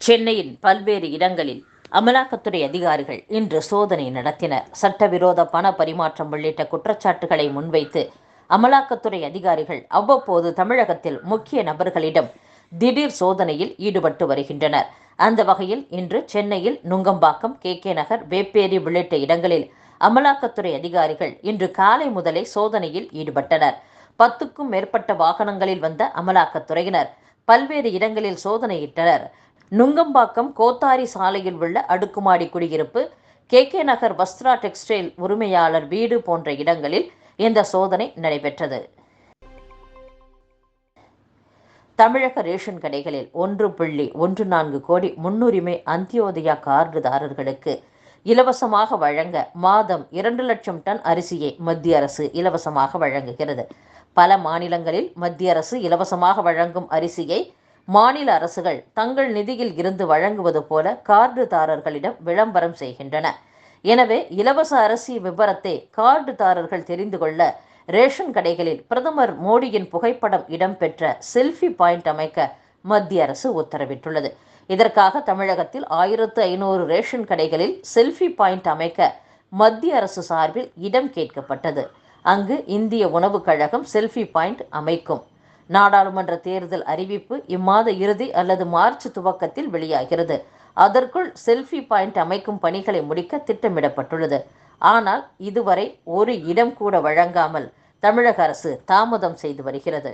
சென்னையின் பல்வேறு இடங்களில் அமலாக்கத்துறை அதிகாரிகள் இன்று சோதனை நடத்தினர். சட்டவிரோத பண பரிமாற்றம் உள்ளிட்ட குற்றச்சாட்டுகளை முன்வைத்து அமலாக்கத்துறை அதிகாரிகள் அவ்வப்போது தமிழகத்தில் முக்கிய நபர்களிடம் திடீர் சோதனையில் ஈடுபட்டு வருகின்றனர். அந்த வகையில் இன்று சென்னையில் நுங்கம்பாக்கம் கே. கே. நகர் வேப்பேரி உள்ளிட்ட இடங்களில் அமலாக்கத்துறை அதிகாரிகள் இன்று காலை முதலே சோதனையில் ஈடுபட்டனர். பத்துக்கும் மேற்பட்ட வாகனங்களில் வந்த அமலாக்கத்துறையினர் பல்வேறு இடங்களில் சோதனையிட்டனர். நுங்கம்பாக்கம் கோத்தாரி சாலையில் உள்ள அடுக்குமாடி குடியிருப்பு K. K. Nagar Vastra textile உரிமையாளர் வீடு போன்ற இடங்களில் இந்த சோதனை நடைபெற்றது. தமிழக ரேஷன் கடைகளில் ஒன்று புள்ளி ஒன்று நான்கு கோடி முன்னுரிமை அந்தியோதயா கார்டுதாரர்களுக்கு இலவசமாக வழங்க மாதம் இரண்டு லட்சம் டன் அரிசியை மத்திய அரசு இலவசமாக வழங்குகிறது. பல மாநிலங்களில் மத்திய அரசு இலவசமாக வழங்கும் அரிசியை மாநில அரசுகள் தங்கள் நிதியில் இருந்து வழங்குவது போல கார்டுதாரர்களிடம் விளம்பரம் செய்கின்றன. எனவே இலவச அரிசி விவரத்தை கார்டுதாரர்கள் தெரிந்து கொள்ள ரேஷன் கடைகளில் பிரதமர் மோடியின் புகைப்படம் இடம்பெற்ற செல்ஃபி பாயிண்ட் அமைக்க மத்திய அரசு உத்தரவிட்டுள்ளது. இதற்காக தமிழகத்தில் ஆயிரத்து ஐநூறு ரேஷன் கடைகளில் செல்ஃபி பாயிண்ட் அமைக்க மத்திய அரசு சார்பில் இடம் கேட்கப்பட்டது. அங்கு இந்திய உணவுக் கழகம் செல்ஃபி பாயிண்ட் அமைக்கும். நாடாளுமன்ற தேர்தல் அறிவிப்பு இம்மாத இறுதி அல்லது மார்ச் துவக்கத்தில் வெளியாகிறது. அதற்குள் செல்ஃபி பாயிண்ட் அமைக்கும் பணிகளை முடிக்க திட்டமிடப்பட்டுள்ளது. ஆனால் இதுவரை ஒரு இடம் கூட வழங்காமல் தமிழக அரசு தாமதம் செய்து வருகிறது.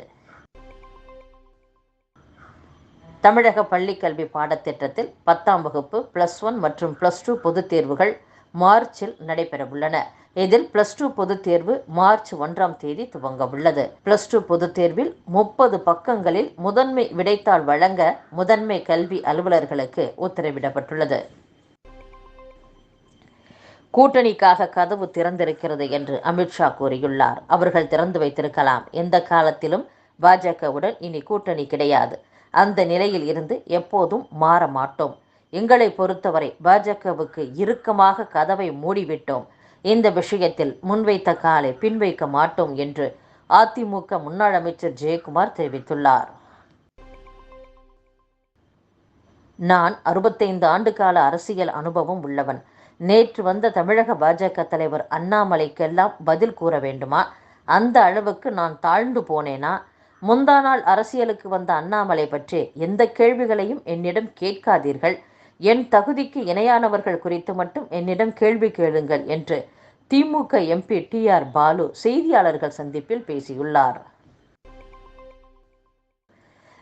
தமிழக பள்ளிக்கல்வி பாடத்திட்டத்தில் பத்தாம் வகுப்பு பிளஸ் ஒன் மற்றும் பிளஸ் டூ பொதுத் தேர்வுகள் மார்ச்சில் நடைபெறவுள்ளன. இதில் பிளஸ் டூ பொதுத் தேர்வு மார்ச் ஒன்றாம் தேதி துவங்க உள்ளது பிளஸ் டூ பொதுத் தேர்வில் முப்பது பக்கங்களில் முதன்மை விடைத்தாள் வழங்க முதன்மை கல்வி அலுவலர்களுக்கு உத்தரவிடப்பட்டுள்ளது. கூட்டணிக்காக கதவு திறந்திருக்கிறது என்று அமித்ஷா கூறியுள்ளார். அவர்கள் திறந்து வைத்திருக்கலாம். எந்த காலத்திலும் பாஜகவுடன் இனி கூட்டணி கிடையாது. அந்த நிலையில் இருந்து எப்போதும் மாற மாட்டோம். எங்களை பொறுத்தவரை பாஜகவுக்கு இறுக்கமாக கதவை மூடிவிட்டோம். இந்த விஷயத்தில் முன்வைத்த காலை பின்வைக்க மாட்டோம் என்று அதிமுக முன்னாள் அமைச்சர் ஜெயக்குமார் தெரிவித்துள்ளார். நான் அறுபத்தைந்து ஆண்டு கால அரசியல் அனுபவம் உள்ளவன். நேற்று வந்த தமிழக பாஜக தலைவர் அண்ணாமலைக்கெல்லாம் பதில் கூற வேண்டுமா? அந்த அளவுக்கு நான் தாழ்ந்து போனேனா? முந்தா நாள் அரசியலுக்கு வந்த அண்ணாமலை பற்றி எந்த கேள்விகளையும் என்னிடம் கேட்காதீர்கள். என் தகுதிக்கு இணையானவர்கள் குறித்து மட்டும் என்னிடம் கேள்வி கேளுங்கள் என்று DMK MP T R Baalu செய்தியாளர்கள் சந்திப்பில் பேசியுள்ளார்.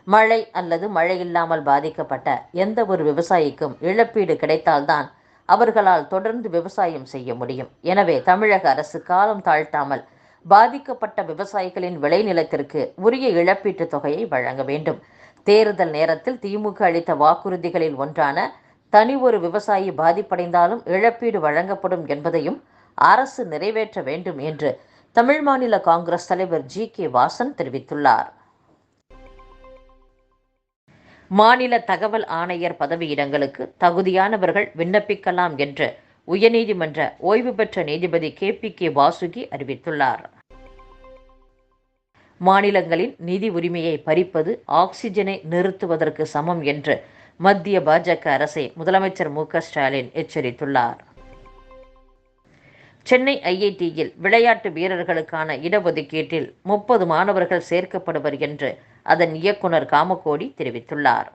மழை அல்லது மழை இல்லாமல் பாதிக்கப்பட்ட எந்த ஒரு விவசாயிக்கும் இழப்பீடு கிடைத்தால்தான் அவர்களால் தொடர்ந்து விவசாயம் செய்ய முடியும். எனவே தமிழக அரசு காலம் தாழ்த்தாமல் பாதிக்கப்பட்ட விவசாயிகளின் விளைநிலத்திற்கு உரிய இழப்பீட்டுத் தொகையை வழங்க வேண்டும். தேர்தல் நேரத்தில் திமுக அளித்த வாக்குறுதிகளில் ஒன்றான தனி ஒரு விவசாயி பாதிப்படைந்தாலும் இழப்பீடு வழங்கப்படும் என்பதையும் அரசு நிறைவேற்ற வேண்டும் என்று தமிழ் மாநில காங்கிரஸ் தலைவர் ஜி கே வாசன் தெரிவித்துள்ளார். மாநில தகவல் ஆணையர் பதவியிடங்களுக்கு தகுதியானவர்கள் விண்ணப்பிக்கலாம் என்று உயர்நீதிமன்ற ஓய்வு பெற்ற நீதிபதி கே பி கே வாசுகி அறிவித்துள்ளார். மாநிலங்களின் நிதி உரிமையை பறிப்பது ஆக்சிஜனை நிறுத்துவதற்கு சமம் என்று மத்திய பாஜக அரசை முதலமைச்சர் மு ஸ்டாலின் எச்சரித்துள்ளார். சென்னை ஐஐடியில் விளையாட்டு வீரர்களுக்கான இடஒதுக்கீட்டில் முப்பது மாணவர்கள் சேர்க்கப்படுவர் என்று அதன் இயக்குனர் காமகோடி தெரிவித்துள்ளார்.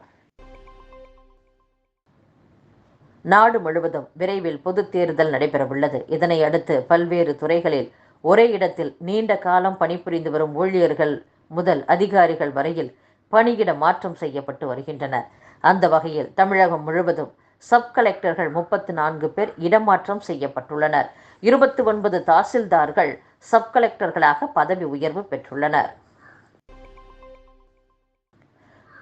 நாடு முழுவதும் விரைவில் பொதுத் தேர்தல் நடைபெறவுள்ளது. இதனை அடுத்து பல்வேறு துறைகளில் ஒரே இடத்தில் நீண்ட காலம் பணிபுரிந்து வரும் ஊழியர்கள் முதல் அதிகாரிகள் வரையில் பணியிட மாற்றம் செய்யப்பட்டு வருகின்றனர். அந்த வகையில் தமிழகம் முழுவதும் சப் கலெக்டர்கள் முப்பத்து நான்கு பேர் இடமாற்றம் செய்யப்பட்டுள்ளனர். இருபத்தி ஒன்பது தாசில்தார்கள் சப் கலெக்டர்களாக பதவி உயர்வு பெற்றுள்ளனர்.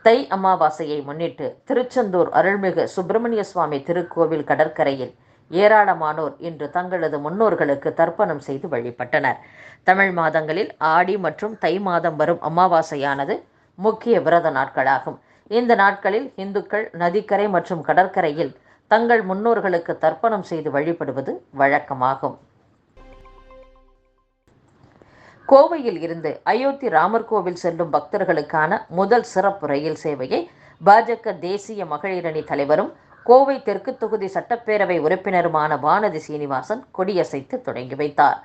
தை அமாவாசையை முன்னிட்டு திருச்செந்தூர் அருள்மிகு சுப்பிரமணிய சுவாமி திருக்கோவில் கடற்கரையில் ஏராளமானோர் இன்று தங்களது முன்னோர்களுக்கு தர்ப்பணம் செய்து வழிபட்டனர். தமிழ் மாதங்களில் ஆடி மற்றும் தை மாதம் வரும் அமாவாசையானது முக்கிய விரத நாட்களாகும். இந்த நாட்களில் இந்துக்கள் நதிக்கரை மற்றும் கடற்கரையில் தங்கள் முன்னோர்களுக்கு தர்ப்பணம் செய்து வழிபடுவது வழக்கமாகும். கோவையில் இருந்து அயோத்தி ராமர் கோவில் செல்லும் பக்தர்களுக்கான முதல் சிறப்பு ரயில் சேவையை பாஜக தேசிய மகளிரணி தலைவரும் கோவை தெற்கு தொகுதி சட்டப்பேரவை உறுப்பினருமான வானதி சீனிவாசன் கொடியசைத்து தொடங்கி வைத்தார்.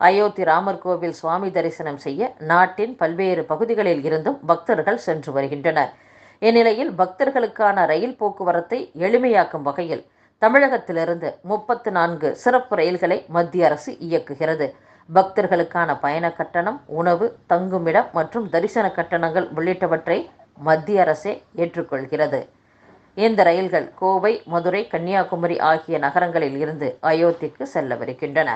அயோத்தி ராமர் கோவில் சுவாமி தரிசனம் செய்ய நாட்டின் பல்வேறு பகுதிகளில் இருந்தும் பக்தர்கள் சென்று வருகின்றனர். இந்நிலையில் பக்தர்களுக்கான ரயில் போக்குவரத்தை எளிமையாக்கும் வகையில் தமிழகத்திலிருந்து முப்பத்து நான்கு சிறப்பு ரயில்களை மத்திய அரசு இயக்குகிறது. பக்தர்களுக்கான பயண கட்டணம் உணவு தங்குமிடம் மற்றும் தரிசன கட்டணங்கள் உள்ளிட்டவற்றை மத்திய அரசே ஏற்றுக்கொள்கிறது. இந்த ரயில்கள் கோவை மதுரை கன்னியாகுமரி ஆகிய நகரங்களில் இருந்து அயோத்திக்கு செல்லவிருக்கின்றன.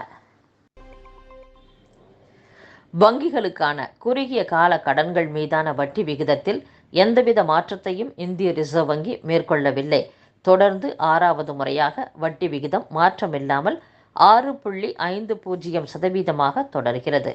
வங்கிகளுக்கான குறுகிய கால கடன்கள் மீதான வட்டி விகிதத்தில் எந்தவித மாற்றத்தையும் இந்திய ரிசர்வ் வங்கி மேற்கொள்ளவில்லை. தொடர்ந்து ஆறாவது முறையாக வட்டி விகிதம் மாற்றமில்லாமல் ஆறு புள்ளி ஐந்து பூஜ்ஜியம் சதவீதமாக தொடர்கிறது.